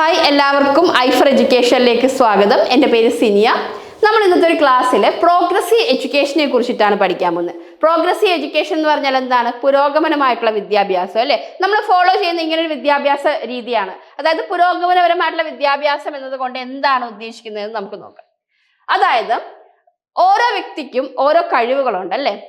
Hi എല്ലാവർക്കും ഐഫർ എഡ്യൂക്കേഷനിലേക്ക് സ്വാഗതം. എന്റെ പേര് സിനിയ. നമ്മൾ ഇന്നത്തെ ഒരു ക്ലാസ്സിൽ പ്രോഗ്രസീവ് എഡ്യൂക്കേഷനെ കുറിച്ചിട്ടാണ് പഠിക്കാൻ പോകുന്നത്. പ്രോഗ്രസീവ് എഡ്യൂക്കേഷൻ എന്ന് പറഞ്ഞാൽ എന്താണ്? പുരോഗമനമായിട്ടുള്ള വിദ്യാഭ്യാസം അല്ലേ? നമ്മൾ ഫോളോ ചെയ്യുന്ന ഇങ്ങനെ ഒരു വിദ്യാഭ്യാസ രീതിയാണ്. അതായത് പുരോഗമനപരമായിട്ടുള്ള വിദ്യാഭ്യാസം എന്നതുകൊണ്ട് എന്താണ് ഉദ്ദേശിക്കുന്നതെന്ന് നമുക്ക് നോക്കാം. അതായത് ഓരോ വ്യക്തിക്കും ഓരോ കഴിവുകളുണ്ട് അല്ലേ?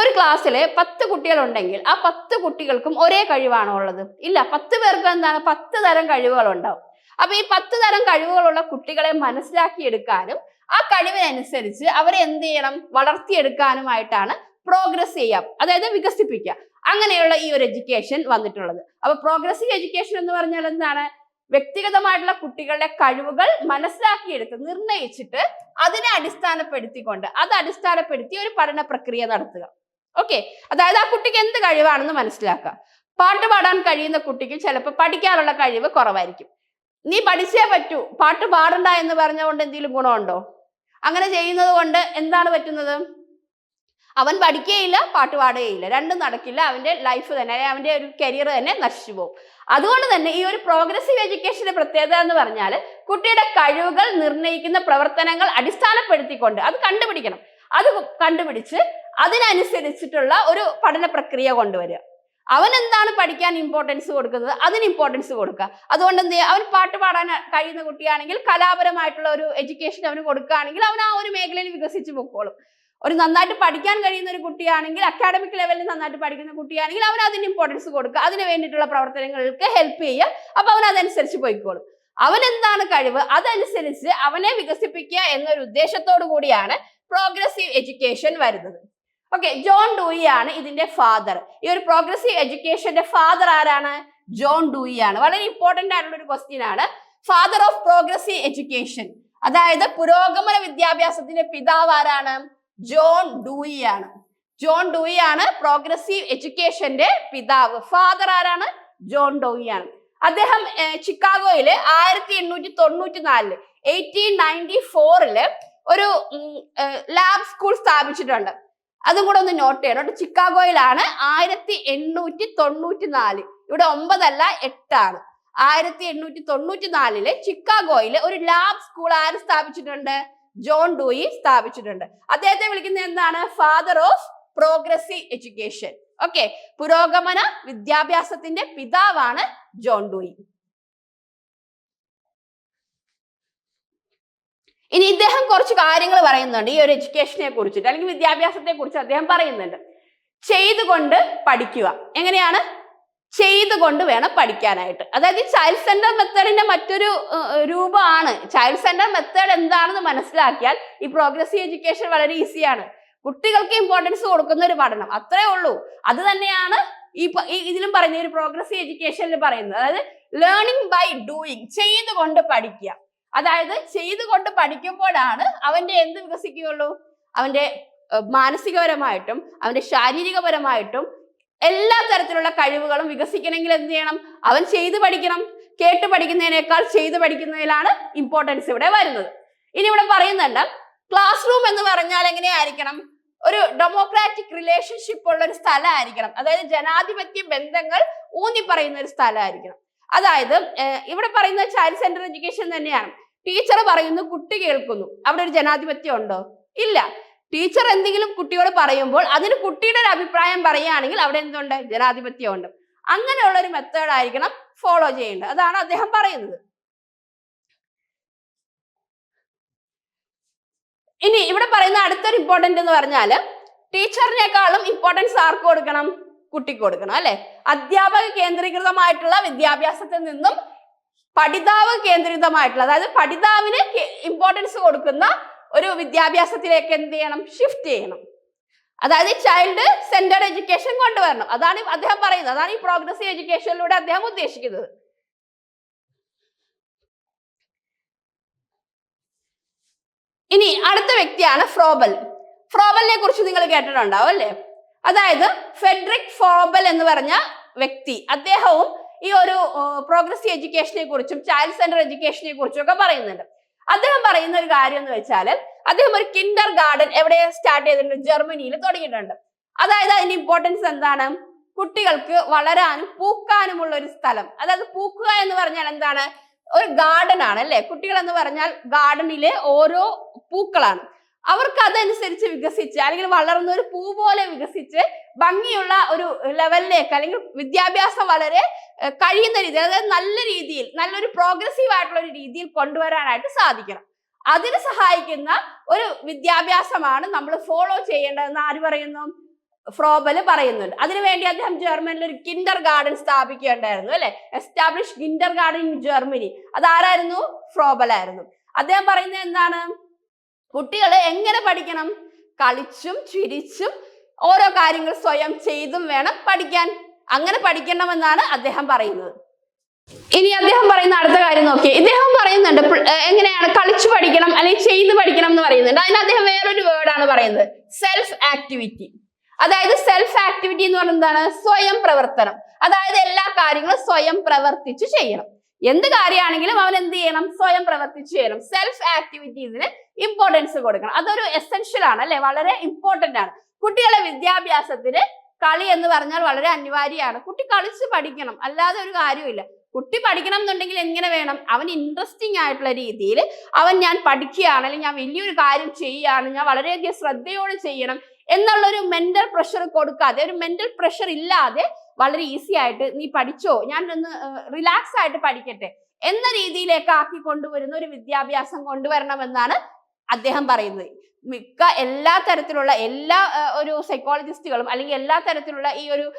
ഒരു ക്ലാസ്സിലെ പത്ത് കുട്ടികളുണ്ടെങ്കിൽ ആ പത്ത് കുട്ടികൾക്കും ഒരേ കഴിവാണോ ഉള്ളത്? ഇല്ല പത്ത് പേർക്ക് എന്താണ്? പത്ത് തരം കഴിവുകൾ ഉണ്ടാവും അപ്പൊ ഈ പത്ത് തരം കഴിവുകളുള്ള കുട്ടികളെ മനസ്സിലാക്കിയെടുക്കാനും ആ കഴിവിനനുസരിച്ച് അവരെ എന്ത് ചെയ്യണം? വളർത്തിയെടുക്കാനുമായിട്ടാണ് പ്രോഗ്രസ് ചെയ്യാം അതായത് വികസിപ്പിക്കുക. അങ്ങനെയുള്ള ഈ ഒരു എഡ്യൂക്കേഷൻ വന്നിട്ടുള്ളത്. അപ്പൊ പ്രോഗ്രസീവ് എഡ്യൂക്കേഷൻ എന്ന് പറഞ്ഞാൽ എന്താണ്? വ്യക്തിഗതമായിട്ടുള്ള കുട്ടികളുടെ കഴിവുകൾ മനസ്സിലാക്കിയെടുത്ത് നിർണയിച്ചിട്ട് അതിനെ അടിസ്ഥാനപ്പെടുത്തിക്കൊണ്ട് അത് അടിസ്ഥാനപ്പെടുത്തി ഒരു പഠന പ്രക്രിയ നടത്തുക. ഓക്കെ അതായത് ആ കുട്ടിക്ക് എന്ത് കഴിവാണെന്ന് മനസ്സിലാക്കുക. പാട്ട് പാടാൻ കഴിയുന്ന കുട്ടിക്ക് ചിലപ്പോൾ പഠിക്കാനുള്ള കഴിവ് കുറവായിരിക്കും. നീ പഠിച്ചേ പറ്റൂ. പാട്ട് പാടണ്ട എന്ന് പറഞ്ഞുകൊണ്ട് എന്തെങ്കിലും ഗുണമുണ്ടോ? അങ്ങനെ ചെയ്യുന്നത് കൊണ്ട് എന്താണ് പറ്റുന്നത്? അവൻ പഠിക്കുകയില്ല പാട്ട് പാടുകയില്ല. രണ്ടും നടക്കില്ല. അവന്റെ ലൈഫ് തന്നെ അല്ലെങ്കിൽ അവന്റെ ഒരു കരിയർ തന്നെ നശിച്ചു പോകും. അതുകൊണ്ട് തന്നെ ഈ ഒരു പ്രോഗ്രസീവ് എഡ്യൂക്കേഷന്റെ പ്രത്യേകത എന്ന് പറഞ്ഞാൽ കുട്ടിയുടെ കഴിവുകൾ നിർണയിക്കുന്ന പ്രവർത്തനങ്ങൾ അടിസ്ഥാനപ്പെടുത്തിക്കൊണ്ട് അത് കണ്ടുപിടിക്കണം. അത് കണ്ടുപിടിച്ച് അതിനനുസരിച്ചിട്ടുള്ള ഒരു പഠന പ്രക്രിയ കൊണ്ടുവരിക. അവൻ എന്താണ് പഠിക്കാൻ ഇമ്പോർട്ടൻസ് കൊടുക്കുന്നത്? അതിന് ഇമ്പോർട്ടൻസ് കൊടുക്കുക. അതുകൊണ്ട് എന്ത് ചെയ്യുക? അവൻ പാട്ട് പാടാൻ കഴിയുന്ന കുട്ടിയാണെങ്കിൽ കലാപരമായിട്ടുള്ള ഒരു എഡ്യൂക്കേഷൻ അവന് കൊടുക്കുകയാണെങ്കിൽ അവൻ ആ ഒരു മേഖലയിൽ വികസിച്ച് പൊക്കോളും. ഒരു നന്നായിട്ട് പഠിക്കാൻ കഴിയുന്ന ഒരു കുട്ടിയാണെങ്കിൽ അക്കാഡമിക് ലെവലിൽ നന്നായിട്ട് പഠിക്കുന്ന കുട്ടിയാണെങ്കിൽ അവൻ അതിന് ഇമ്പോർട്ടൻസ് കൊടുക്കുക. അതിന് വേണ്ടിയിട്ടുള്ള പ്രവർത്തനങ്ങൾക്ക് ഹെൽപ്പ് ചെയ്യുക. അപ്പൊ അവൻ അതനുസരിച്ച് പോയിക്കോളും. അവൻ എന്താണ് കഴിവ്? അതനുസരിച്ച് അവനെ വികസിപ്പിക്കുക എന്നൊരു ഉദ്ദേശത്തോടു കൂടിയാണ് പ്രോഗ്രസീവ് എഡ്യൂക്കേഷൻ വരുന്നത്. ഓക്കെ ജോൺ ഡൂയി ആണ് ഇതിന്റെ ഫാദർ ഈ ഒരു പ്രോഗ്രസീവ് എഡ്യൂക്കേഷന്റെ ഫാദർ ആരാണ്? ജോൺ ഡൂയി ആണ്. വളരെ ഇമ്പോർട്ടന്റ് ആയിട്ടുള്ള ഒരു ക്വസ്റ്റ്യൻ ആണ്. ഫാദർ ഓഫ് പ്രോഗ്രസീവ് എഡ്യൂക്കേഷൻ അതായത് പുരോഗമന വിദ്യാഭ്യാസത്തിന്റെ പിതാവ് ആരാണ്? ജോൺ ഡൂയി ആണ്. ജോൺ ഡൂയി ആണ് പ്രോഗ്രസീവ് എഡ്യൂക്കേഷന്റെ പിതാവ്. ഫാദർ ആരാണ്? ജോൺ ഡൂയി ആണ്. അദ്ദേഹം ചിക്കാഗോയിൽ ആയിരത്തി എണ്ണൂറ്റി തൊണ്ണൂറ്റി നാലിൽ എയ്റ്റീൻ നയന്റി ഫോറിൽ ഒരു ലാബ് സ്കൂൾ സ്ഥാപിച്ചിട്ടുണ്ട്. അതും കൂടെ ഒന്ന് നോട്ട് ചെയ്യണം. ചിക്കാഗോയിലാണ് ആയിരത്തി എണ്ണൂറ്റി തൊണ്ണൂറ്റി നാല് ഇവിടെ ഒമ്പതല്ല എട്ടാണ്. ആയിരത്തി എണ്ണൂറ്റി തൊണ്ണൂറ്റി നാലിൽ ചിക്കാഗോയിൽ ഒരു ലാബ് സ്കൂൾ ആര് സ്ഥാപിച്ചിട്ടുണ്ട്? ജോൺ ഡൂയി സ്ഥാപിച്ചിട്ടുണ്ട്. അദ്ദേഹത്തെ വിളിക്കുന്നത് എന്താണ്? Father of progressive education okay പുരോഗമന വിദ്യാഭ്യാസത്തിന്റെ പിതാവാണ് ജോൺ ഡൂയി. ഇനി ഇദ്ദേഹം കുറച്ച് കാര്യങ്ങൾ പറയുന്നുണ്ട്. ഈ ഒരു എഡ്യൂക്കേഷനെ കുറിച്ചിട്ട് അല്ലെങ്കിൽ വിദ്യാഭ്യാസത്തെ കുറിച്ച് അദ്ദേഹം പറയുന്നുണ്ട്. ചെയ്തുകൊണ്ട് പഠിക്കുക. എങ്ങനെയാണ്? ചെയ്തുകൊണ്ട് വേണം പഠിക്കാനായിട്ട്. അതായത് ചൈൽഡ് സെന്റർ മെത്തേഡിന്റെ മറ്റൊരു രൂപമാണ്. ചൈൽഡ് സെന്റർ മെത്തേഡ് എന്താണെന്ന് മനസ്സിലാക്കിയാൽ ഈ പ്രോഗ്രസീവ് എഡ്യൂക്കേഷൻ വളരെ ഈസിയാണ് കുട്ടികൾക്ക് ഇമ്പോർട്ടൻസ് കൊടുക്കുന്ന ഒരു പഠനം അത്രേ ഉള്ളൂ. അത് തന്നെയാണ് ഈ ഇതിലും പറയുന്ന ഒരു പ്രോഗ്രസീവ് എഡ്യൂക്കേഷനിൽ പറയുന്നത്. അതായത് ലേണിംഗ് ബൈ ഡൂയിങ് ചെയ്തുകൊണ്ട് പഠിക്കുക. അതായത് ചെയ്തുകൊണ്ട് പഠിക്കുമ്പോഴാണ് അവന്റെ എന്ത് വികസിക്കുകയുള്ളൂ? അവന്റെ മാനസികപരമായിട്ടും അവന്റെ ശാരീരികപരമായിട്ടും എല്ലാ തരത്തിലുള്ള കഴിവുകളും വികസിക്കണമെങ്കിൽ എന്ത് ചെയ്യണം? അവൻ ചെയ്ത് പഠിക്കണം. കേട്ട് പഠിക്കുന്നതിനേക്കാൾ ചെയ്ത് പഠിക്കുന്നതിലാണ് ഇമ്പോർട്ടൻസ് ഇവിടെ വരുന്നത്. ഇനി ഇവിടെ പറയുന്നുണ്ട് ക്ലാസ് റൂം എന്ന് പറഞ്ഞാൽ എങ്ങനെയായിരിക്കണം? ഒരു ഡെമോക്രാറ്റിക് റിലേഷൻഷിപ്പ് ഉള്ള ഒരു സ്ഥലമായിരിക്കണം. അതായത് ജനാധിപത്യ ബന്ധങ്ങൾ ഊന്നി പറയുന്ന ഒരു സ്ഥലമായിരിക്കണം. അതായത് ഇവിടെ പറയുന്ന ചൈൽഡ് സെന്റർ എഡ്യൂക്കേഷൻ തന്നെയാണ്. ടീച്ചർ പറയുന്നു കുട്ടി കേൾക്കുന്നു. അവിടെ ഒരു ജനാധിപത്യം ഉണ്ടോ? ഇല്ല. ടീച്ചർ എന്തെങ്കിലും കുട്ടിയോട് പറയുമ്പോൾ അതിന് കുട്ടിയുടെ ഒരു അഭിപ്രായം പറയുകയാണെങ്കിൽ അവിടെ എന്തുണ്ട്? ജനാധിപത്യം ഉണ്ട് അങ്ങനെയുള്ള ഒരു മെത്തേഡ് ആയിരിക്കണം ഫോളോ ചെയ്യേണ്ടത്. അതാണ് അദ്ദേഹം പറയുന്നത്. ഇനി ഇവിടെ പറയുന്ന അടുത്തൊരു ഇമ്പോർട്ടന്റ് എന്ന് പറഞ്ഞാൽ ടീച്ചറിനേക്കാളും ഇമ്പോർട്ടൻസ് ആർക്ക് കൊടുക്കണം? കുട്ടിക്ക് കൊടുക്കണം അല്ലെ? അധ്യാപക കേന്ദ്രീകൃതമായിട്ടുള്ള വിദ്യാഭ്യാസത്തിൽ നിന്നും പഠിതാവ് കേന്ദ്രീകൃതമായിട്ടുള്ള അതായത് പഠിതാവിന് ഇമ്പോർട്ടൻസ് കൊടുക്കുന്ന ഒരു വിദ്യാഭ്യാസത്തിലേക്ക് എന്ത് ചെയ്യണം? ഷിഫ്റ്റ് ചെയ്യണം. അതായത് ചൈൽഡ് സെന്റർഡ് എഡ്യൂക്കേഷൻ കൊണ്ടുവരണം. അതാണ് അദ്ദേഹം പറയുന്നത്. അതാണ് ഈ പ്രോഗ്രസീവ് എഡ്യൂക്കേഷനിലൂടെ അദ്ദേഹം ഉദ്ദേശിക്കുന്നത്. ഇനി അടുത്ത വ്യക്തിയാണ് ഫ്രോബൽ ഫ്രോബലിനെ കുറിച്ച് നിങ്ങൾ കേട്ടിട്ടുണ്ടാവും അല്ലേ? അതായത് ഫെഡറിക് ഫ്രോബൽ എന്ന് പറഞ്ഞ വ്യക്തി. അദ്ദേഹവും ഈ ഒരു പ്രോഗ്രസീവ് എഡ്യൂക്കേഷനെ കുറിച്ചും ചൈൽഡ് സെന്റർ എഡ്യൂക്കേഷനെ കുറിച്ചും ഒക്കെ പറയുന്നുണ്ട്. അദ്ദേഹം പറയുന്ന ഒരു കാര്യം എന്ന് വെച്ചാൽ അദ്ദേഹം ഒരു കിൻഡർ ഗാർഡൻ എവിടെ സ്റ്റാർട്ട് ചെയ്തിട്ടുണ്ട് ജർമ്മനിയിൽ തുടങ്ങിയിട്ടുണ്ട്. അതായത് അതിന്റെ ഇമ്പോർട്ടൻസ് എന്താണ്? കുട്ടികൾക്ക് വളരാനും പൂക്കാനുമുള്ള ഒരു സ്ഥലം. അതായത് പൂക്കുക എന്ന് പറഞ്ഞാൽ എന്താണ്? ഒരു ഗാർഡൻ ആണ് അല്ലെ? കുട്ടികൾ എന്ന് പറഞ്ഞാൽ ഗാർഡനിലെ ഓരോ പൂക്കളാണ്. അവർക്ക് അതനുസരിച്ച് വികസിച്ച് അല്ലെങ്കിൽ വളർന്ന ഒരു പൂ പോലെ വികസിച്ച് ഭംഗിയുള്ള ഒരു ലെവലിലേക്ക് അല്ലെങ്കിൽ വിദ്യാഭ്യാസം വളരെ കഴിയുന്ന രീതിയിൽ അതായത് നല്ല രീതിയിൽ നല്ലൊരു പ്രോഗ്രസീവ് ആയിട്ടുള്ള ഒരു രീതിയിൽ കൊണ്ടുവരാനായിട്ട് സാധിക്കണം. അതിന് സഹായിക്കുന്ന ഒരു വിദ്യാഭ്യാസമാണ് നമ്മൾ ഫോളോ ചെയ്യേണ്ടതെന്ന് ആര് പറയുന്നു? ഫ്രോബൽ പറയുന്നുണ്ട്. അതിനുവേണ്ടി അദ്ദേഹം ജർമ്മനിൽ ഒരു കിൻഡർ ഗാർഡൻ സ്ഥാപിക്കുകയുണ്ടായിരുന്നു അല്ലെ? Establish kindergarten in Germany അതാരായിരുന്നു? ഫ്രോബൽ ആയിരുന്നു അദ്ദേഹം പറയുന്നത് എന്താണ്? കുട്ടികളെ എങ്ങനെ പഠിക്കണം? കളിച്ചും ചിരിച്ചും ഓരോ കാര്യങ്ങൾ സ്വയം ചെയ്തും വേണം പഠിക്കാൻ. അങ്ങനെ പഠിക്കണമെന്നാണ് അദ്ദേഹം പറയുന്നത്. ഇനി അദ്ദേഹം പറയുന്ന അടുത്ത കാര്യം നോക്കി. ഇദ്ദേഹം പറയുന്നുണ്ട് എങ്ങനെയാണ് കളിച്ചു പഠിക്കണം അല്ലെങ്കിൽ ചെയ്ത് പഠിക്കണം എന്ന് പറയുന്നുണ്ട്. അതിന് അദ്ദേഹം വേറൊരു വേർഡാണ് പറയുന്നത്. സെൽഫ് ആക്ടിവിറ്റി അതായത് സെൽഫ് ആക്ടിവിറ്റി എന്ന് പറയുന്നത് എന്താണ്? സ്വയം പ്രവർത്തനം. അതായത് എല്ലാ കാര്യങ്ങളും സ്വയം പ്രവർത്തിച്ചു ചെയ്യണം. എന്ത് കാര്യമാണെങ്കിലും അവൻ എന്ത് ചെയ്യണം? സ്വയം പ്രവർത്തിച്ചു ചെയ്യണം. സെൽഫ് ആക്ടിവിറ്റീസിന് ഇമ്പോർട്ടൻസ് കൊടുക്കണം. അതൊരു എസെൻഷ്യൽ ആണ് അല്ലെ? വളരെ ഇമ്പോർട്ടന്റ് ആണ്. കുട്ടികളെ വിദ്യാഭ്യാസത്തിന് കളി എന്ന് പറഞ്ഞാൽ വളരെ അനിവാര്യമാണ്. കുട്ടി കളിച്ച് പഠിക്കണം. അല്ലാതെ ഒരു കാര്യമില്ല കുട്ടി പഠിക്കണം എന്നുണ്ടെങ്കിൽ എങ്ങനെ വേണം? അവൻ ഇൻട്രസ്റ്റിംഗ് ആയിട്ടുള്ള രീതിയിൽ അവൻ ഞാൻ പഠിക്കുകയാണ് അല്ലെങ്കിൽ ഞാൻ വലിയൊരു കാര്യം ചെയ്യുകയാണ് ഞാൻ വളരെയധികം ശ്രദ്ധയോടെ ചെയ്യണം എന്നുള്ളൊരു മെന്റൽ പ്രഷർ കൊടുക്കാതെ ഒരു മെന്റൽ പ്രഷർ ഇല്ലാതെ വളരെ ഈസി ആയിട്ട് നീ പഠിച്ചോ ഞാൻ ഒന്ന് റിലാക്സ് ആയിട്ട് പഠിക്കട്ടെ എന്ന രീതിയിലേക്ക് ആക്കി കൊണ്ടുവരുന്ന ഒരു വിദ്യാഭ്യാസം കൊണ്ടുവരണമെന്നാണ് അദ്ദേഹം പറയുന്നത്. മിക്ക എല്ലാ തരത്തിലുള്ള എല്ലാ ഒരു സൈക്കോളജിസ്റ്റുകളും അല്ലെങ്കിൽ എല്ലാ തരത്തിലുള്ള ഈ ഒരു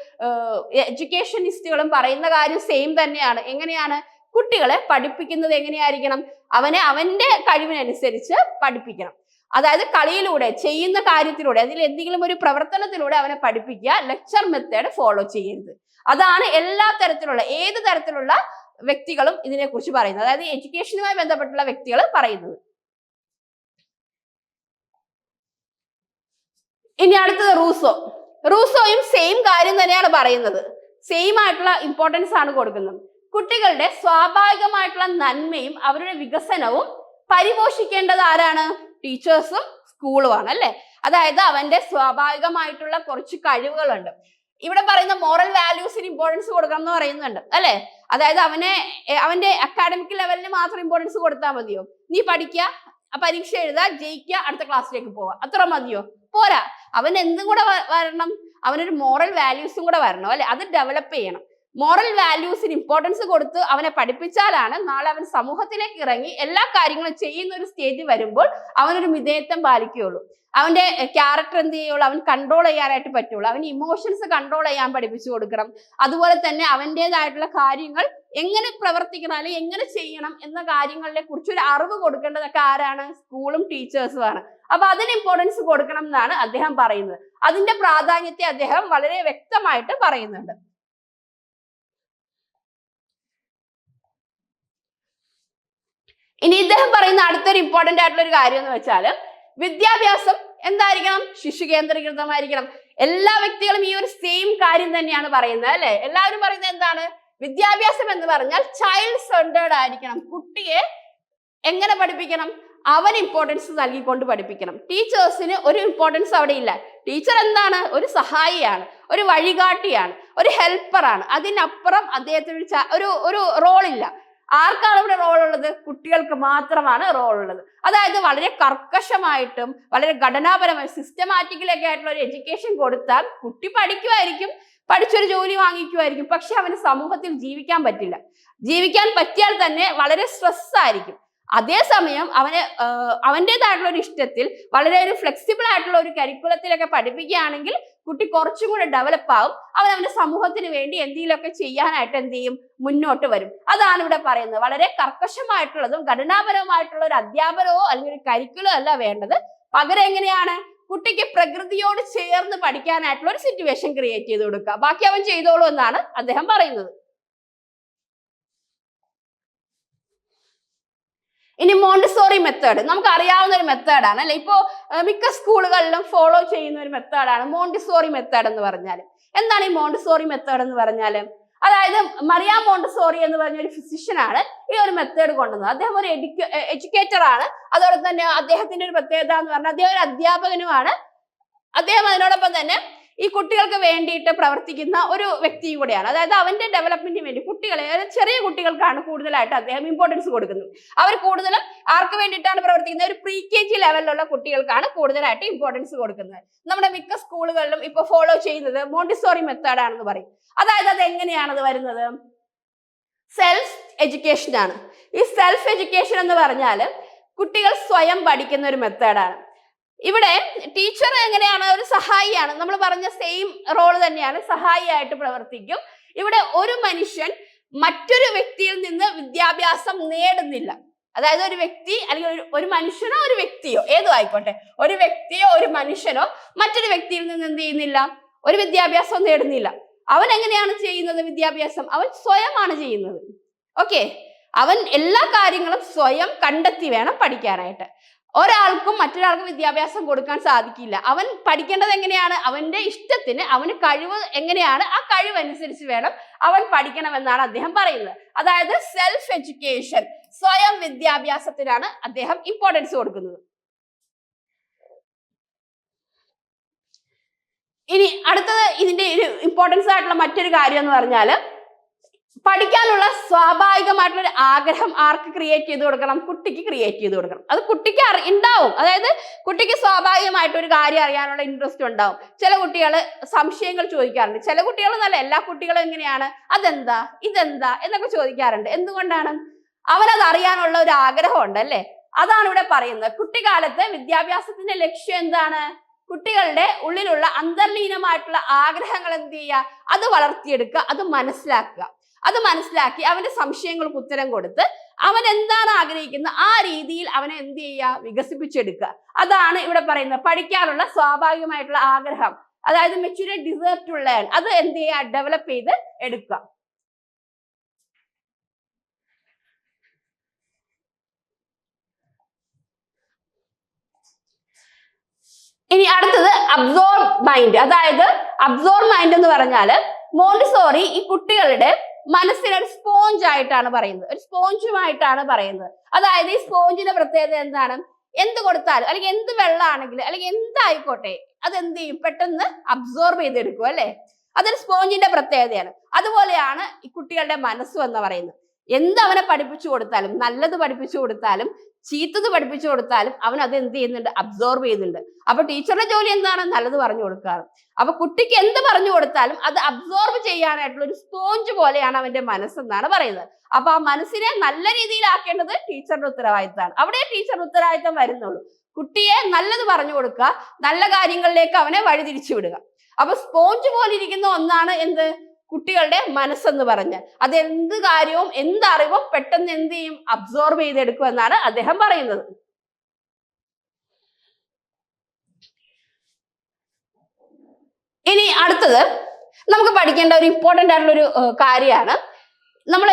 എഡ്യൂക്കേഷനിസ്റ്റുകളും പറയുന്ന കാര്യം സെയിം തന്നെയാണ്. എങ്ങനെയാണ്? കുട്ടികളെ പഠിപ്പിക്കുന്നത് എങ്ങനെയായിരിക്കണം? അവനെ അവന്റെ കഴിവിനനുസരിച്ച് പഠിപ്പിക്കണം. അതായത് കളിയിലൂടെ ചെയ്യുന്ന കാര്യത്തിലൂടെ അതിൽ എന്തെങ്കിലും ഒരു പ്രവർത്തനത്തിലൂടെ അവനെ പഠിപ്പിക്കുക ലെക്ചർ മെത്തേഡ് ഫോളോ ചെയ്യരുത്. അതാണ് എല്ലാ തരത്തിലുള്ള ഏത് തരത്തിലുള്ള വ്യക്തികളും ഇതിനെക്കുറിച്ച് പറയുന്നത്. അതായത് എഡ്യൂക്കേഷനുമായി ബന്ധപ്പെട്ടുള്ള വ്യക്തികൾ പറയുന്നത്. ഇനി അടുത്തത് റൂസോ. റൂസോയും സെയിം കാര്യം തന്നെയാണ് പറയുന്നത്. സെയിം ആയിട്ടുള്ള ഇമ്പോർട്ടൻസ് ആണ് കൊടുക്കുന്നത്. കുട്ടികളുടെ സ്വാഭാവികമായിട്ടുള്ള നന്മയും അവരുടെ വികസനവും പരിപോഷിക്കേണ്ടത് ആരാണ്? ടീച്ചേഴ്സും സ്കൂളുമാണ് അല്ലെ? അതായത് അവന്റെ സ്വാഭാവികമായിട്ടുള്ള കുറച്ച് കഴിവുകളുണ്ട്. ഇവിടെ പറയുന്ന മോറൽ വാല്യൂസിന് ഇമ്പോർട്ടൻസ് കൊടുക്കണം എന്ന് പറയുന്നുണ്ട് അല്ലെ? അതായത് അവനെ അവന്റെ അക്കാഡമിക് ലെവലിന് മാത്രം ഇമ്പോർട്ടൻസ് കൊടുത്താൽ മതിയോ? നീ പഠിക്കുക ആ പരീക്ഷ എഴുതാൻ ജയിക്കുക അടുത്ത ക്ലാസ്സിലേക്ക് പോവുക. അത്ര മതിയോ? പോരാ. അവൻ എന്തും കൂടെ വരണം. അവനൊരു മോറൽ വാല്യൂസും കൂടെ വരണം അല്ലെ? അത് ഡെവലപ്പ് ചെയ്യണം. മോറൽ വാല്യൂസിന് ഇമ്പോർട്ടൻസ് കൊടുത്ത് അവനെ പഠിപ്പിച്ചാലാണ് നാളെ അവൻ സമൂഹത്തിലേക്ക് ഇറങ്ങി എല്ലാ കാര്യങ്ങളും ചെയ്യുന്ന ഒരു സ്റ്റേജിൽ വരുമ്പോൾ അവനൊരു മിതേത്വം പാലിക്കുകയുള്ളൂ. അവന്റെ ക്യാരക്ടർ എന്ത് ചെയ്യുള്ളൂ? അവൻ കൺട്രോൾ ചെയ്യാനായിട്ട് പറ്റുള്ളൂ. അവന് ഇമോഷൻസ് കൺട്രോൾ ചെയ്യാൻ പഠിപ്പിച്ചു കൊടുക്കണം. അതുപോലെ തന്നെ അവന്റെതായിട്ടുള്ള കാര്യങ്ങൾ എങ്ങനെ പ്രവർത്തിക്കണം? അല്ലെങ്കിൽ എങ്ങനെ ചെയ്യണം? എന്ന കാര്യങ്ങളെ കുറിച്ച് ഒരു അറിവ് കൊടുക്കേണ്ടതൊക്കെ ആരാണ്? സ്കൂളും ടീച്ചേഴ്സുമാണ് അപ്പൊ അതിന് ഇമ്പോർട്ടൻസ് കൊടുക്കണം എന്നാണ് അദ്ദേഹം പറയുന്നത്. അതിന്റെ പ്രാധാന്യത്തെ അദ്ദേഹം വളരെ വ്യക്തമായിട്ട് പറയുന്നുണ്ട്. ഇനി ഇദ്ദേഹം പറയുന്ന അടുത്തൊരു ഇമ്പോർട്ടന്റ് ആയിട്ടുള്ള ഒരു കാര്യം എന്ന് വെച്ചാൽ വിദ്യാഭ്യാസം എന്തായിരിക്കണം? ശിശു കേന്ദ്രീകൃതമായിരിക്കണം എല്ലാ വ്യക്തികളും ഈ ഒരു സെയിം കാര്യം തന്നെയാണ് പറയുന്നത് അല്ലെ? എല്ലാവരും പറയുന്നത് എന്താണ്? വിദ്യാഭ്യാസം എന്ന് പറഞ്ഞാൽ ചൈൽഡ് സെന്റേർഡ് ആയിരിക്കണം. കുട്ടിയെ എങ്ങനെ പഠിപ്പിക്കണം? അവൻ ഇമ്പോർട്ടൻസ് നൽകിക്കൊണ്ട് പഠിപ്പിക്കണം. ടീച്ചേഴ്സിന് ഒരു ഇമ്പോർട്ടൻസ് അവിടെ ഇല്ല. ടീച്ചർ എന്താണ്? ഒരു സഹായിയാണ് ഒരു വഴികാട്ടിയാണ് ഒരു ഹെൽപ്പറാണ് അതിനപ്പുറം അദ്ദേഹത്തിന് ഒരു ഒരു റോളില്ല ആർക്കാണ് ഇവിടെ റോൾ ഉള്ളത്? കുട്ടികൾക്ക് മാത്രമാണ് റോൾ ഉള്ളത്. അതായത് വളരെ കർക്കശമായിട്ടും വളരെ ഘടനാപരമായി സിസ്റ്റമാറ്റിക്കലൊക്കെ ആയിട്ടുള്ള ഒരു എഡ്യൂക്കേഷൻ കൊടുത്താൽ കുട്ടി പഠിക്കുമായിരിക്കും പഠിച്ചൊരു ജോലി വാങ്ങിക്കുമായിരിക്കും. പക്ഷെ അവന് സമൂഹത്തിൽ ജീവിക്കാൻ പറ്റില്ല. ജീവിക്കാൻ പറ്റിയാൽ തന്നെ വളരെ സ്ട്രെസ് ആയിരിക്കും. അതേസമയം അവന് അവന്റെതായിട്ടുള്ള ഒരു ഇഷ്ടത്തിൽ വളരെ ഒരു ഫ്ലെക്സിബിൾ ആയിട്ടുള്ള ഒരു കരിക്കുലത്തിലൊക്കെ പഠിപ്പിക്കുകയാണെങ്കിൽ കുട്ടി കുറച്ചും കൂടെ ഡെവലപ്പ് ആവും. അവൻ അവന്റെ സമൂഹത്തിന് വേണ്ടി എന്തെങ്കിലുമൊക്കെ ചെയ്യാനായിട്ട് എന്ത് ചെയ്യും? മുന്നോട്ട് വരും. അതാണ് ഇവിടെ പറയുന്നത്. വളരെ കർക്കശമായിട്ടുള്ളതും ഘടനാപരമായിട്ടുള്ള ഒരു അധ്യാപനമോ അല്ലെങ്കിൽ ഒരു കരിക്കുലോ അല്ല വേണ്ടത്. പകരം എങ്ങനെയാണ്? കുട്ടിക്ക് പ്രകൃതിയോട് ചേർന്ന് പഠിക്കാനായിട്ടുള്ള ഒരു സിറ്റുവേഷൻ ക്രിയേറ്റ് ചെയ്ത് കൊടുക്കുക. ബാക്കി അവൻ ചെയ്തോളൂ എന്നാണ് അദ്ദേഹം പറയുന്നത്. ഇനി മോണ്ടിസോറി മെത്തേഡ് നമുക്ക് അറിയാവുന്ന ഒരു മെത്തേഡാണ് അല്ലെ? ഇപ്പോ മിക്ക സ്കൂളുകളിലും ഫോളോ ചെയ്യുന്ന ഒരു മെത്തേഡാണ് മോണ്ടിസോറി മെത്തേഡ് എന്ന് പറഞ്ഞാൽ എന്താണ് ഈ മോണ്ടിസോറി മെത്തേഡ് എന്ന് പറഞ്ഞാൽ അതായത് മറിയ മോണ്ടിസോറി എന്ന് പറഞ്ഞ ഒരു ഫിസിഷ്യൻ ആണ് ഈ ഒരു മെത്തേഡ് കൊണ്ടുവന്നത്. അദ്ദേഹം ഒരു എഡ്യൂക്കേറ്റർ ആണ്. അതോടൊപ്പം തന്നെ അദ്ദേഹത്തിന്റെ ഒരു പ്രത്യേകത എന്ന് പറഞ്ഞാൽ അദ്ദേഹം ഒരു അധ്യാപകനുമാണ്. അദ്ദേഹം അതിനോടൊപ്പം തന്നെ ഈ കുട്ടികൾക്ക് വേണ്ടിയിട്ട് പ്രവർത്തിക്കുന്ന ഒരു വ്യക്തി കൂടെയാണ്. അതായത് അവന്റെ ഡെവലപ്മെന്റിന് വേണ്ടി കുട്ടികളെ ചെറിയ കുട്ടികൾക്കാണ് കൂടുതലായിട്ട് അദ്ദേഹം ഇമ്പോർട്ടൻസ് കൊടുക്കുന്നത്. അവർ കൂടുതലും ആർക്ക് വേണ്ടിയിട്ടാണ് പ്രവർത്തിക്കുന്നത്? ഒരു പ്രീ കെ ജി ലെവലിലുള്ള കുട്ടികൾക്കാണ് കൂടുതലായിട്ട് ഇമ്പോർട്ടൻസ് കൊടുക്കുന്നത്. നമ്മുടെ മിക്ക സ്കൂളുകളിലും ഇപ്പൊ ഫോളോ ചെയ്യുന്നത് മോണ്ടിസോറി മെത്തേഡ് ആണെന്ന് പറയും. അതായത് അത് എങ്ങനെയാണത് വരുന്നത്? സെൽഫ് എഡ്യൂക്കേഷൻ ആണ്. ഈ സെൽഫ് എഡ്യൂക്കേഷൻ എന്ന് പറഞ്ഞാൽ കുട്ടികൾ സ്വയം പഠിക്കുന്ന ഒരു മെത്തേഡാണ് ഇവിടെ ടീച്ചർ എങ്ങനെയാണ്? ഒരു സഹായിയാണ്. നമ്മൾ പറഞ്ഞ സെയിം റോൾ തന്നെയാണ്. സഹായിയായിട്ട് പ്രവർത്തിക്കും. ഇവിടെ ഒരു മനുഷ്യൻ മറ്റൊരു വ്യക്തിയിൽ നിന്ന് വിദ്യാഭ്യാസം നേടുന്നില്ല. അതായത് ഒരു വ്യക്തി അല്ലെങ്കിൽ ഒരു മനുഷ്യനോ ഒരു വ്യക്തിയോ ഏതോ ആയിക്കോട്ടെ. ഒരു വ്യക്തിയോ ഒരു മനുഷ്യനോ മറ്റൊരു വ്യക്തിയിൽ നിന്ന് എന്ത് ചെയ്യുന്നില്ല? ഒരു വിദ്യാഭ്യാസം നേടുന്നില്ല. അവൻ എങ്ങനെയാണ് ചെയ്യുന്നത് വിദ്യാഭ്യാസം? അവൻ സ്വയമാണ് ചെയ്യുന്നത്. ഓക്കെ അവൻ എല്ലാ കാര്യങ്ങളും സ്വയം കണ്ടെത്തി വേണം പഠിക്കാനായിട്ട്. ഒരാൾക്കും മറ്റൊരാൾക്കും വിദ്യാഭ്യാസം കൊടുക്കാൻ സാധിക്കില്ല. അവൻ പഠിക്കേണ്ടത് എങ്ങനെയാണ്? അവന്റെ ഇഷ്ടത്തിന് അവന് കഴിവ് എങ്ങനെയാണ്? ആ കഴിവ് അനുസരിച്ച് വേണം അവൻ പഠിക്കണമെന്നാണ് അദ്ദേഹം പറയുന്നത്. അതായത് സെൽഫ് എഡ്യൂക്കേഷൻ സ്വയം വിദ്യാഭ്യാസത്തിനാണ് അദ്ദേഹം ഇമ്പോർട്ടൻസ് കൊടുക്കുന്നത്. ഇനി അടുത്തത് ഇതിന്റെ ഒരു ഇമ്പോർട്ടൻസ് ആയിട്ടുള്ള മറ്റൊരു കാര്യം എന്ന് പറഞ്ഞാൽ പഠിക്കാനുള്ള സ്വാഭാവികമായിട്ടുള്ള ഒരു ആഗ്രഹം ആർക്ക് ക്രിയേറ്റ് ചെയ്ത് കൊടുക്കണം? കുട്ടിക്ക് ക്രിയേറ്റ് ചെയ്ത് കൊടുക്കണം. അത് കുട്ടിക്ക് അറി ഉണ്ടാവും അതായത് കുട്ടിക്ക് സ്വാഭാവികമായിട്ട് ഒരു കാര്യം അറിയാനുള്ള ഇൻട്രസ്റ്റ് ഉണ്ടാവും. ചില കുട്ടികൾ സംശയങ്ങൾ ചോദിക്കാറുണ്ട്. ചില കുട്ടികൾ എന്നല്ല എല്ലാ കുട്ടികളും എങ്ങനെയാണ്? അതെന്താ? ഇതെന്താ? എന്നൊക്കെ ചോദിക്കാറുണ്ട്. എന്തുകൊണ്ടാണ്? അവനത് അറിയാനുള്ള ഒരു ആഗ്രഹമുണ്ട് അല്ലേ? അതാണ് ഇവിടെ പറയുന്നത്. കുട്ടിക്കാലത്ത് വിദ്യാഭ്യാസത്തിന്റെ ലക്ഷ്യം എന്താണ്? കുട്ടികളുടെ ഉള്ളിലുള്ള അന്തർലീനമായിട്ടുള്ള ആഗ്രഹങ്ങൾ എന്ത് ചെയ്യുക? അത് വളർത്തിയെടുക്കുക. അത് മനസ്സിലാക്കുക. അത് മനസ്സിലാക്കി അവന്റെ സംശയങ്ങൾക്ക് ഉത്തരം കൊടുത്ത് അവൻ എന്താണ് ആഗ്രഹിക്കുന്നത്? ആ രീതിയിൽ അവനെ എന്ത് ചെയ്യുക? വികസിപ്പിച്ചെടുക്കുക. അതാണ് ഇവിടെ പറയുന്നത്. പഠിക്കാനുള്ള സ്വാഭാവികമായിട്ടുള്ള ആഗ്രഹം. അതായത് മെച്ചൂരിറ്റി ഡിസേർട്ട് ടു ലേൺ അത് എന്ത് ചെയ്യുക? ഡെവലപ്പ് ചെയ്ത് എടുക്കുക. ഇനി അടുത്തത് അബ്സോർബ് മൈൻഡ് അതായത് അബ്സോർബ് മൈൻഡ് എന്ന് പറഞ്ഞാൽ മോണ്ടിസോറി ഈ കുട്ടികളുടെ മനസ്സിനൊരു സ്പോഞ്ച് ആയിട്ടാണ് പറയുന്നത്. ഒരു സ്പോഞ്ചുമായിട്ടാണ് പറയുന്നത്. അതായത് ഈ സ്പോഞ്ചിന്റെ പ്രത്യേകത എന്താണ്? എന്ത് കൊടുത്താലും അല്ലെങ്കിൽ എന്ത് വെള്ളമാണെങ്കിലും അല്ലെങ്കിൽ എന്തായിക്കോട്ടെ അത് എന്ത് ചെയ്യും? പെട്ടെന്ന് അബ്സോർബ് ചെയ്തെടുക്കും അല്ലെ? അതൊരു സ്പോഞ്ചിന്റെ പ്രത്യേകതയാണ്. അതുപോലെയാണ് ഈ കുട്ടികളുടെ മനസ്സും എന്ന് പറയുന്നത്. എന്ത് അവനെ പഠിപ്പിച്ചു കൊടുത്താലും നല്ലത് പഠിപ്പിച്ചു കൊടുത്താലും ചീത്തത് പഠിപ്പിച്ചു കൊടുത്താലും അവൻ അത് എന്ത് ചെയ്യുന്നുണ്ട്? അബ്സോർബ് ചെയ്യുന്നുണ്ട്. അപ്പൊ ടീച്ചറുടെ ജോലി എന്താണ്? നല്ലത് പറഞ്ഞു കൊടുക്കാറ്. അപ്പൊ കുട്ടിക്ക് എന്ത് പറഞ്ഞു കൊടുത്താലും അത് അബ്സോർബ് ചെയ്യാനായിട്ടുള്ള ഒരു സ്പോഞ്ച് പോലെയാണ് അവന്റെ മനസ്സെന്നാണ് പറയുന്നത്. അപ്പൊ ആ മനസ്സിനെ നല്ല രീതിയിലാക്കേണ്ടത് ടീച്ചറുടെ ഉത്തരവാദിത്തമാണ്. അവിടെ ടീച്ചറുടെ ഉത്തരവാദിത്തം വരുന്നുള്ളൂ. കുട്ടിയെ നല്ലത് പറഞ്ഞു കൊടുക്കുക നല്ല കാര്യങ്ങളിലേക്ക് അവനെ വഴിതിരിച്ചു വിടുക. അപ്പൊ സ്പോഞ്ച് പോലെ ഇരിക്കുന്ന ഒന്നാണ് എന്ത്? കുട്ടികളുടെ മനസ്സെന്ന് പറഞ്ഞാൽ അത് എന്ത് കാര്യവും എന്ത് അറിവും പെട്ടെന്ന് എന്ത് ചെയ്യും? അബ്സോർബ് ചെയ്തെടുക്കുമെന്നാണ് അദ്ദേഹം പറയുന്നത്. ഇനി അടുത്തത് നമുക്ക് പഠിക്കേണ്ട ഒരു ഇമ്പോർട്ടന്റ് ആയിട്ടുള്ള ഒരു കാര്യമാണ്. നമ്മൾ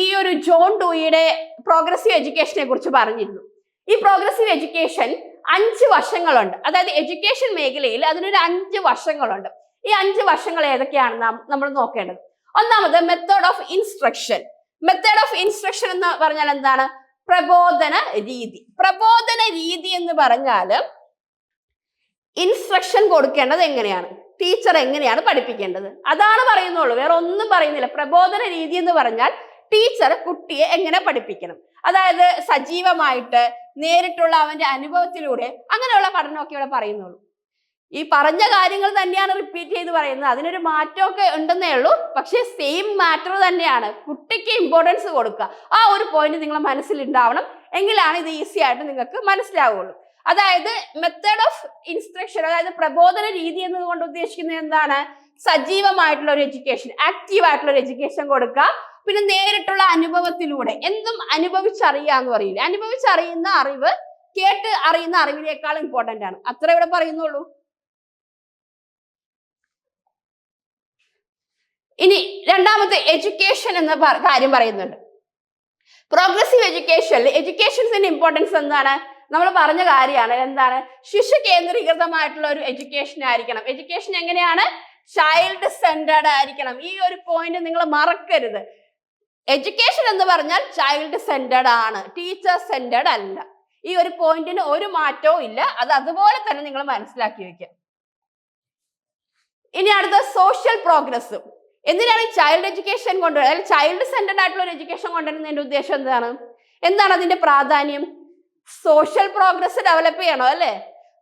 ഈ ഒരു ജോൺ ഡൂയിയുടെ പ്രോഗ്രസീവ് എഡ്യൂക്കേഷനെ കുറിച്ച് പറഞ്ഞിരുന്നു. ഈ പ്രോഗ്രസീവ് എഡ്യൂക്കേഷൻ അഞ്ച് വർഷങ്ങളുണ്ട് അതായത് എഡ്യൂക്കേഷൻ മേഖലയിൽ അതിനൊരു അഞ്ച് വർഷങ്ങളുണ്ട് ഈ അഞ്ച് വശങ്ങൾ ഏതൊക്കെയാണ് നാം നമ്മൾ നോക്കേണ്ടത്? ഒന്നാമത് method of instruction method of instruction എന്ന് പറഞ്ഞാൽ എന്താണ്? പ്രബോധന രീതി. പ്രബോധന രീതി എന്ന് പറഞ്ഞാൽ ഇൻസ്ട്രക്ഷൻ കൊടുക്കേണ്ടത് എങ്ങനെയാണ്? ടീച്ചർ എങ്ങനെയാണ് പഠിപ്പിക്കേണ്ടത്? അതാണ് പറയുന്നുള്ളൂ. വേറെ ഒന്നും പറയുന്നില്ല. പ്രബോധന രീതി എന്ന് പറഞ്ഞാൽ ടീച്ചർ കുട്ടിയെ എങ്ങനെ പഠിപ്പിക്കണം? അതായത് സജീവമായിട്ട് നേരിട്ടുള്ള അവന്റെ അനുഭവത്തിലൂടെ അങ്ങനെയുള്ള പഠനമൊക്കെ ഇവിടെ പറയുന്നുള്ളൂ. ഈ പറഞ്ഞ കാര്യങ്ങൾ തന്നെയാണ് റിപ്പീറ്റ് ചെയ്ത് പറയുന്നത്. അതിനൊരു മാറ്റമൊക്കെ ഉണ്ടെന്നേ ഉള്ളൂ. പക്ഷേ സെയിം മാറ്റർ തന്നെയാണ്. കുട്ടിക്ക് ഇമ്പോർട്ടൻസ് കൊടുക്കുക. ആ ഒരു പോയിന്റ് നിങ്ങളെ മനസ്സിൽ ഉണ്ടാവണം എങ്കിലാണ് ഇത് ഈസി ആയിട്ട് നിങ്ങൾക്ക് മനസ്സിലാവുള്ളൂ. അതായത് മെത്തേഡ് ഓഫ് ഇൻസ്ട്രക്ഷൻ അതായത് പ്രബോധന രീതി എന്നതുകൊണ്ട് ഉദ്ദേശിക്കുന്നത് എന്താണ്? സജീവമായിട്ടുള്ള ഒരു എഡ്യൂക്കേഷൻ ആക്റ്റീവ് ആയിട്ടുള്ള ഒരു എഡ്യൂക്കേഷൻ കൊടുക്കുക. പിന്നെ നേരിട്ടുള്ള അനുഭവത്തിലൂടെ. എന്തും അനുഭവിച്ചറിയാന്ന് പറയില്ല? അനുഭവിച്ചറിയുന്ന അറിവ് കേട്ട് അറിയുന്ന അറിവിനേക്കാൾ ഇമ്പോർട്ടന്റ് ആണ്. അത്ര ഇവിടെ പറയുന്നുള്ളൂ. ഇനി രണ്ടാമത്തെ എഡ്യൂക്കേഷൻ എന്ന കാര്യം പറയുന്നുണ്ട്. പ്രോഗ്രസീവ് എഡ്യൂക്കേഷനിൽ എഡ്യൂക്കേഷൻസിന്റെ ഇമ്പോർട്ടൻസ് എന്താണ്? നമ്മൾ പറഞ്ഞ കാര്യമാണ്. എന്താണ്? ശിശു കേന്ദ്രീകൃതമായിട്ടുള്ള ഒരു എഡ്യൂക്കേഷൻ ആയിരിക്കണം. എഡ്യൂക്കേഷൻ എങ്ങനെയാണ്? ചൈൽഡ് സെന്റേർഡ് ആയിരിക്കണം. ഈ ഒരു പോയിന്റ് നിങ്ങൾ മറക്കരുത്. എഡ്യൂക്കേഷൻ എന്ന് പറഞ്ഞാൽ ചൈൽഡ് സെന്റേർഡ് ആണ്. ടീച്ചർ സെന്റേർഡ് അല്ല. ഈ ഒരു പോയിന്റിന് ഒരു മാറ്റവും ഇല്ല. അത് അതുപോലെ തന്നെ നിങ്ങൾ മനസ്സിലാക്കി വെക്കുക. ഇനി അടുത്ത സോഷ്യൽ പ്രോഗ്രസ് എന്തിനാണ് ചൈൽഡ് എഡ്യൂക്കേഷൻ കൊണ്ടുവരുന്നത് അല്ലെങ്കിൽ ചൈൽഡ് സെന്റർഡ് ആയിട്ടുള്ള ഒരു എഡ്യൂക്കേഷൻ കൊണ്ടുവരുന്നതിന്റെ ഉദ്ദേശം എന്താണ്? എന്താണ് അതിന്റെ പ്രാധാന്യം? സോഷ്യൽ പ്രോഗ്രസ് ഡെവലപ്പ് ചെയ്യണോ അല്ലേ?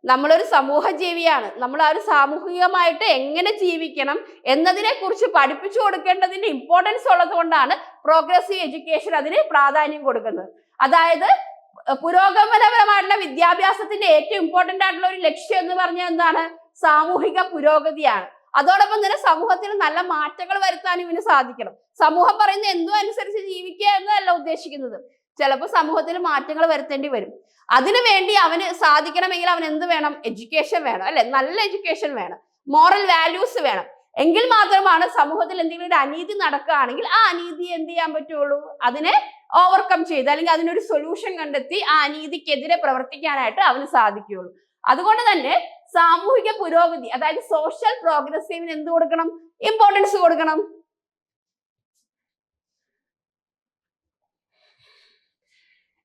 നമ്മളൊരു സമൂഹ ജീവിയാണ് നമ്മൾ ആ ഒരു സാമൂഹികമായിട്ട് എങ്ങനെ ജീവിക്കണം എന്നതിനെ കുറിച്ച് പഠിപ്പിച്ചു കൊടുക്കേണ്ടതിന്റെ ഇമ്പോർട്ടൻസ് ഉള്ളത് കൊണ്ടാണ് പ്രോഗ്രസീവ് എഡ്യൂക്കേഷൻ അതിന് പ്രാധാന്യം കൊടുക്കുന്നത്. അതായത് പുരോഗമനപരമായിട്ടുള്ള വിദ്യാഭ്യാസത്തിന്റെ ഏറ്റവും ഇമ്പോർട്ടന്റ് ആയിട്ടുള്ള ഒരു ലക്ഷ്യം എന്ന് പറഞ്ഞാൽ എന്താണ്? സാമൂഹിക പുരോഗതിയാണ്. അതോടൊപ്പം തന്നെ സമൂഹത്തിന് നല്ല മാറ്റങ്ങൾ വരുത്താനും ഇവന് സാധിക്കണം. സമൂഹം പറയുന്ന എന്തോ അനുസരിച്ച് ജീവിക്കുക എന്നതല്ല ഉദ്ദേശിക്കുന്നത്. ചിലപ്പോൾ സമൂഹത്തിൽ മാറ്റങ്ങൾ വരുത്തേണ്ടി വരും. അതിനു വേണ്ടി അവന് സാധിക്കണമെങ്കിൽ അവൻ എന്ത് വേണം? എഡ്യൂക്കേഷൻ വേണം. അല്ലെ? നല്ല എഡ്യൂക്കേഷൻ വേണം. മോറൽ വാല്യൂസ് വേണം. എങ്കിൽ മാത്രമാണ് സമൂഹത്തിൽ എന്തെങ്കിലും ഒരു അനീതി നടക്കുകയാണെങ്കിൽ ആ അനീതി എന്ത് ചെയ്യാൻ പറ്റുള്ളൂ? അതിനെ ഓവർകം ചെയ്ത് അല്ലെങ്കിൽ അതിനൊരു സൊല്യൂഷൻ കണ്ടെത്തി ആ അനീതിക്കെതിരെ പ്രവർത്തിക്കാനായിട്ട് അവന് സാധിക്കുകയുള്ളൂ. അതുകൊണ്ട് തന്നെ സാമൂഹിക പുരോഗതി അതായത് സോഷ്യൽ പ്രോഗ്രസീവിന് എന്ത് കൊടുക്കണം? ഇമ്പോർട്ടൻസ് കൊടുക്കണം.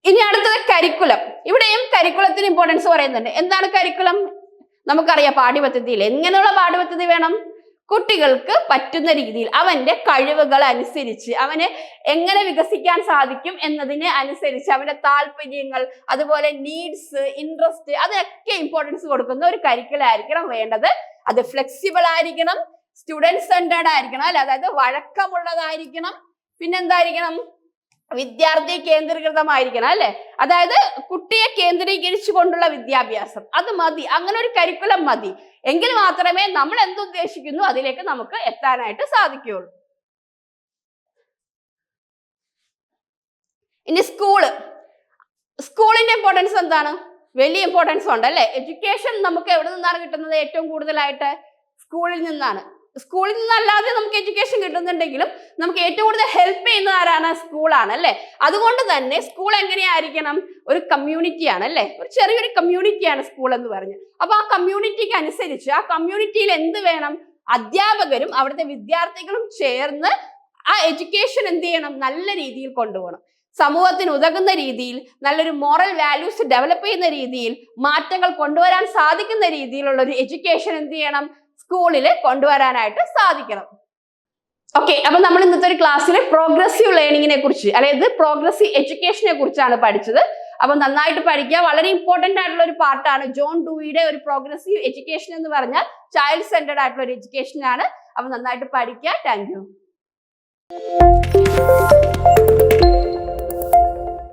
ഇനി അടുത്തത് കരിക്കുലം ഇവിടെയും കരിക്കുലത്തിന് ഇമ്പോർട്ടൻസ് പറയുന്നുണ്ട്. എന്താണ് കരിക്കുലം നമുക്കറിയാം പാഠ്യപദ്ധതിയിൽ എങ്ങനെയുള്ള പാഠ്യപദ്ധതി വേണം? കുട്ടികൾക്ക് പറ്റുന്ന രീതിയിൽ അവന്റെ കഴിവുകൾ അനുസരിച്ച് അവന് എങ്ങനെ വികസിക്കാൻ സാധിക്കും എന്നതിനെ അനുസരിച്ച് അവന്റെ താല്പര്യങ്ങൾ അതുപോലെ നീഡ്സ് ഇൻട്രസ്റ്റ് അതിനൊക്കെ ഇമ്പോർട്ടൻസ് കൊടുക്കുന്ന ഒരു കരിക്കലായിരിക്കണം വേണ്ടത്. അത് ഫ്ലെക്സിബിൾ ആയിരിക്കണം സ്റ്റുഡന്റ് സെന്റേർഡ് ആയിരിക്കണം അല്ലെ? അതായത് വഴക്കമുള്ളതായിരിക്കണം. പിന്നെന്തായിരിക്കണം? വിദ്യാർത്ഥി കേന്ദ്രീകൃതമായിരിക്കണം അല്ലെ? അതായത് കുട്ടിയെ കേന്ദ്രീകരിച്ചു കൊണ്ടുള്ള വിദ്യാഭ്യാസം. അത് മതി. അങ്ങനെ ഒരു കരിക്കുലം മതി. എങ്കിൽ മാത്രമേ നമ്മൾ എന്തുദ്ദേശിക്കുന്നു അതിലേക്ക് നമുക്ക് എത്താനായിട്ട് സാധിക്കുകയുള്ളൂ. ഇനി സ്കൂൾ സ്കൂളിന്റെ ഇമ്പോർട്ടൻസ് എന്താണ്? വലിയ ഇമ്പോർട്ടൻസ് ഉണ്ട് അല്ലെ? എഡ്യൂക്കേഷൻ നമുക്ക് എവിടെ നിന്നാണ് കിട്ടുന്നത്? ഏറ്റവും കൂടുതലായിട്ട് സ്കൂളിൽ നിന്നാണ്. സ്കൂളിൽ നിന്നല്ലാതെ നമുക്ക് എഡ്യൂക്കേഷൻ കിട്ടുന്നുണ്ടെങ്കിലും നമുക്ക് ഏറ്റവും കൂടുതൽ ഹെൽപ്പ് ചെയ്യുന്ന ആരാണ്? സ്കൂളാണ് അല്ലേ? അതുകൊണ്ട് തന്നെ സ്കൂൾ എങ്ങനെയായിരിക്കണം? ഒരു കമ്മ്യൂണിറ്റിയാണ് അല്ലെ? ഒരു ചെറിയൊരു കമ്മ്യൂണിറ്റിയാണ് സ്കൂൾ എന്ന് പറഞ്ഞു. അപ്പൊ ആ കമ്മ്യൂണിറ്റിക്ക് അനുസരിച്ച് ആ കമ്മ്യൂണിറ്റിയിൽ എന്ത് വേണം? അധ്യാപകരും അവിടുത്തെ വിദ്യാർത്ഥികളും ചേർന്ന് ആ എഡ്യൂക്കേഷൻ എന്ത് ചെയ്യണം? നല്ല രീതിയിൽ കൊണ്ടുപോകണം. സമൂഹത്തിന് ഉതകുന്ന രീതിയിൽ നല്ലൊരു മോറൽ വാല്യൂസ് ഡെവലപ്പ് ചെയ്യുന്ന രീതിയിൽ മാറ്റങ്ങൾ കൊണ്ടുവരാൻ സാധിക്കുന്ന രീതിയിലുള്ള ഒരു എഡ്യൂക്കേഷൻ എന്ത് ചെയ്യണം? സ്കൂളിൽ കൊണ്ടുവരാനായിട്ട് സാധിക്കണം. ഓക്കെ അപ്പൊ നമ്മൾ ഇന്നത്തെ ഒരു ക്ലാസ്സിൽ പ്രോഗ്രസീവ് ലേണിങ്ങിനെ കുറിച്ച് അതായത് പ്രോഗ്രസീവ് എഡ്യൂക്കേഷനെ കുറിച്ചാണ് പഠിച്ചത്. അപ്പൊ നന്നായിട്ട് പഠിക്കുക. വളരെ ഇമ്പോർട്ടന്റ് ആയിട്ടുള്ള ഒരു പാർട്ടാണ് ജോൺ ഡൂയിയുടെ ഒരു പ്രോഗ്രസീവ് എഡ്യൂക്കേഷൻ എന്ന് പറഞ്ഞാൽ ചൈൽഡ് സെന്റർഡ് ആയിട്ടുള്ള ഒരു എഡ്യൂക്കേഷൻ ആണ് അപ്പൊ നന്നായിട്ട് പഠിക്കുക. Thank you